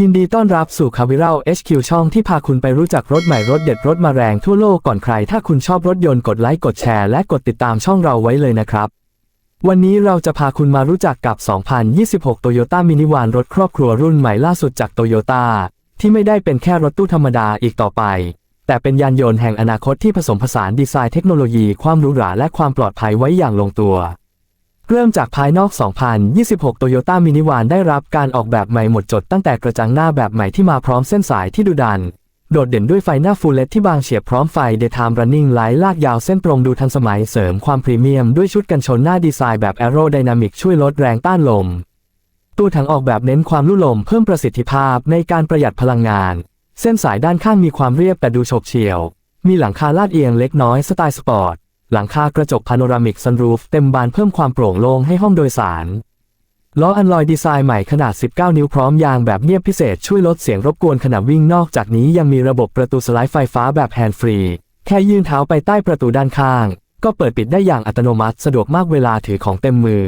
ยินดีต้อนรับสู่คาวิรา HQ ช่องที่พาคุณไปรู้จักรถใหม่รถเด็ดรถมาแรงทั่วโลกก่อนใคร ถ้าคุณชอบรถยนต์กดไลค์กดแชร์และกดติดตามช่องเราไว้เลยนะครับ วันนี้เราจะพาคุณมารู้จักกับ 2026 Toyota Minivan รถครอบครัวรุ่นใหม่ล่าสุดจาก Toyota ที่ไม่ได้เป็นแค่รถตู้ธรรมดาอีกต่อไป แต่เป็นยานยนต์แห่งอนาคตที่ผสมผสานดีไซน์เทคโนโลยีความหรูหราและความปลอดภัยไว้อย่างลงตัว เริ่มจากภายนอก 2026 Toyota Minivan ได้รับการออกแบบใหม่หมดจดตั้งแต่กระจังหน้าแบบใหม่ที่มาพร้อมเส้นสายที่ดุดัน โดดเด่นด้วยไฟหน้าฟูลเลตที่บางเฉียบพร้อมไฟ Daytime Running Light ลากยาวเส้นตรงดูทันสมัยเสริมความพรีเมียมด้วยชุดกันชนหน้าดีไซน์แบบ Aerodynamic ช่วยลดแรงต้านลม ตัวถังออกแบบเน้นความลุ่ลมเพิ่มประสิทธิภาพในการประหยัดพลังงาน เส้นสายด้านข้างมีความเรียบแต่ดูโฉบเฉี่ยว มีหลังคาลาดเอียงเล็กน้อยสไตล์สปอร์ต หลังคากระจกพาโนรามิกซันรูฟเต็มบานเพิ่มความโปร่งโล่งให้ห้องโดยสารล้ออันลอยดีไซน์ใหม่ขนาด 19 นิ้วพร้อมยางแบบเงียบพิเศษช่วยลดเสียงรบกวนขณะวิ่งนอกจากนี้ยังมีระบบประตูสไลด์ไฟฟ้าแบบแฮนด์ฟรี แค่ยื่นเท้าไปใต้ประตูด้านข้าง ก็เปิดปิดได้อย่างอัตโนมัติสะดวกมากเวลาถือของเต็มมือ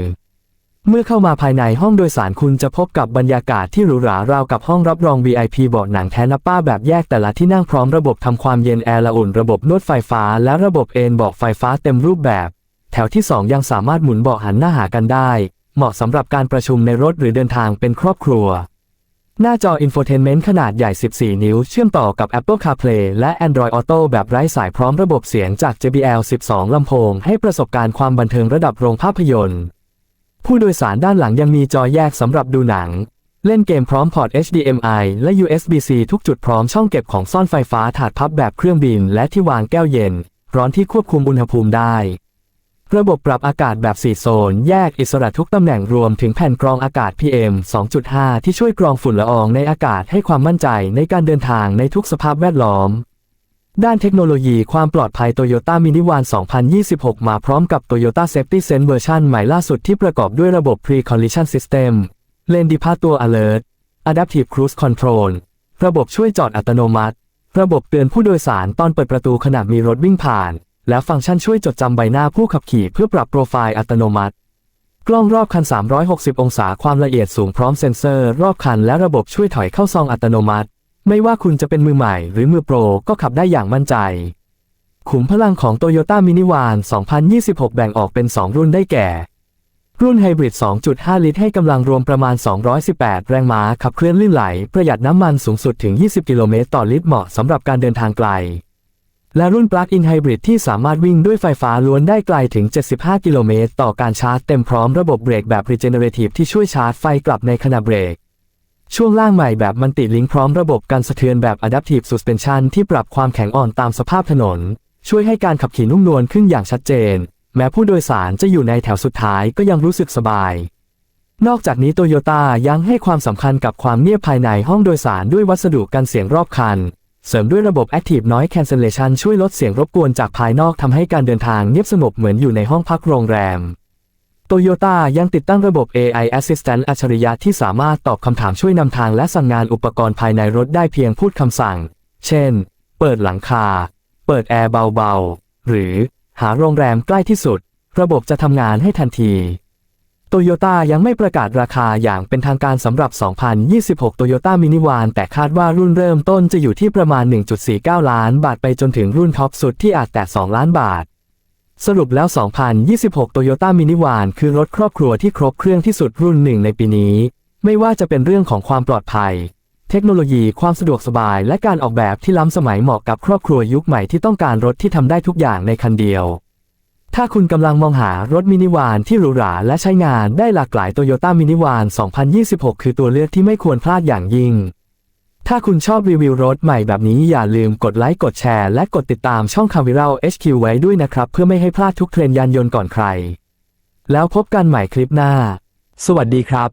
เมื่อเข้ามาภายในห้องโดยสารคุณจะพบกับบรรยากาศที่หรูหราราวกับห้องรับรอง VIP เบาะหนังแท้นป้าแบบแยกแต่ละที่นั่งพร้อมระบบทำความเย็นแอร์ละอุ่น ระบบนวดไฟฟ้า และระบบเอนเบาะไฟฟ้าเต็มรูปแบบ แถวที่ 2 ยังสามารถหมุนเบาะหันหน้าหากันได้ เหมาะสำหรับการประชุมในรถหรือเดินทางเป็นครอบครัว หน้าจออินโฟเทนเมนต์ขนาดใหญ่ 14 นิ้ว เชื่อมต่อกับ Apple CarPlay และ Android Auto แบบไร้สายพร้อมระบบเสียงจาก JBL 12 ลำโพง ให้ประสบการณ์ความบันเทิงระดับโรงภาพยนตร์ ผู้โดยสารด้านหลังยังมีจอแยกสำหรับดูหนัง เล่นเกมพร้อมพอร์ต HDMI และ USB-C ทุกจุดพร้อมช่องเก็บของซ่อนไฟฟ้าถาดพับแบบเครื่องบิน และที่วางแก้วเย็น ร้อนที่ควบคุมอุณหภูมิได้ ระบบปรับอากาศแบบ 4 โซน แยกอิสระทุกตำแหน่งรวมถึงแผ่นกรองอากาศ PM 2.5 ที่ช่วยกรองฝุ่นละอองในอากาศให้ความมั่นใจในการเดินทางในทุกสภาพแวดล้อม ด้านเทคโนโลยีความปลอดภัย Toyota Minivan 2026 มาพร้อมกับ Toyota Safety Sense เวอร์ชันใหม่ล่าสุดที่ประกอบด้วยระบบ Pre-Collision System Lane Departure Alert Adaptive Cruise Control ระบบช่วยจอดอัตโนมัติ ระบบเตือนผู้โดยสารตอนเปิดประตูขณะมีรถวิ่งผ่าน และฟังก์ชันช่วยจดจำใบหน้าผู้ขับขี่เพื่อปรับโปรไฟล์อัตโนมัติ กล้องรอบคัน 360 องศาความละเอียดสูงพร้อมเซ็นเซอร์ รอบคันและระบบช่วยถอยเข้าซองอัตโนมัติ ไม่ว่าคุณจะเป็นมือใหม่หรือมือโปรก็ขับได้อย่างมั่นใจ ขุมพลังของ Toyota Minivan 2026 แบ่งออกเป็น 2 รุ่นได้แก่ รุ่นไฮบริด 2.5 ลิตรให้กำลังรวมประมาณ 218 แรงม้าขับเคลื่อนลื่นไหล ประหยัดน้ำมันสูงสุดถึง 20 กิโลเมตรต่อลิตรเหมาะสำหรับการเดินทางไกล และรุ่น Plug-in Hybrid ที่สามารถวิ่งด้วยไฟฟ้าล้วนได้ไกลถึง 75 กิโลเมตรต่อการชาร์จเต็มพร้อมระบบเบรกแบบ Regenerative ที่ช่วยชาร์จไฟกลับในขณะเบรก ช่วงล่างใหม่แบบมันติลิงก์พร้อมระบบการสะเทือนแบบ Adaptive Suspension ที่ปรับความแข็งอ่อนตามสภาพถนน ช่วยให้การขับขี่นุ่มนวลขึ้นอย่างชัดเจน แม้ผู้โดยสารจะอยู่ในแถวสุดท้ายก็ยังรู้สึกสบาย นอกจากนี้โตโยต้ายังให้ความสำคัญกับความเงียบภายในห้องโดยสารด้วยวัสดุกันเสียงรอบคัน เสริมด้วยระบบ Active Noise Cancellation ช่วยลดเสียงรบกวนจากภายนอกทำให้การเดินทางเงียบสงบเหมือนอยู่ในห้องพักโรงแรม โตโยต้ายังติดตั้งระบบ AI Assistant อัจฉริยะที่สามารถตอบคำถามช่วยนำทางและสั่งงานอุปกรณ์ภายในรถได้เพียงพูดคำสั่ง เช่น เปิดหลังคา เปิดแอร์เบาๆ หรือหาโรงแรมใกล้ที่สุด ระบบจะทำงานให้ทันทีโตโยต้ายังไม่ประกาศราคาอย่างเป็นทางการสำหรับ 2026 Toyota Minivan แต่คาดว่ารุ่นเริ่มต้นจะอยู่ที่ประมาณ 1.49 ล้านบาทไปจนถึงรุ่นท็อปสุดที่อาจแตะ2ล้านบาท สรุปแล้ว 2026 Toyota Minivan คือรถครอบครัวที่ครบเครื่องที่สุดรุ่นหนึ่งในปีนี้ ไม่ว่าจะเป็นเรื่องของความปลอดภัย เทคโนโลยีความสะดวกสบาย และการออกแบบที่ล้ำสมัยเหมาะกับครอบครัวยุคใหม่ที่ต้องการรถที่ทำได้ทุกอย่างในคันเดียว ถ้าคุณกำลังมองหารถมินิวานที่หรูหราและใช้งานได้หลากหลาย Toyota Minivan 2026 คือตัวเลือกที่ไม่ควรพลาดอย่างยิ่ง ถ้าคุณชอบรีวิวรถใหม่แบบนี้อย่าลืมกดไลค์กดแชร์และกดติดตามช่องคาวิรา HQ ไว้ด้วยนะครับ เพื่อไม่ให้พลาดทุกเทรนด์ยานยนต์ก่อนใคร แล้วพบกันใหม่คลิปหน้า สวัสดีครับ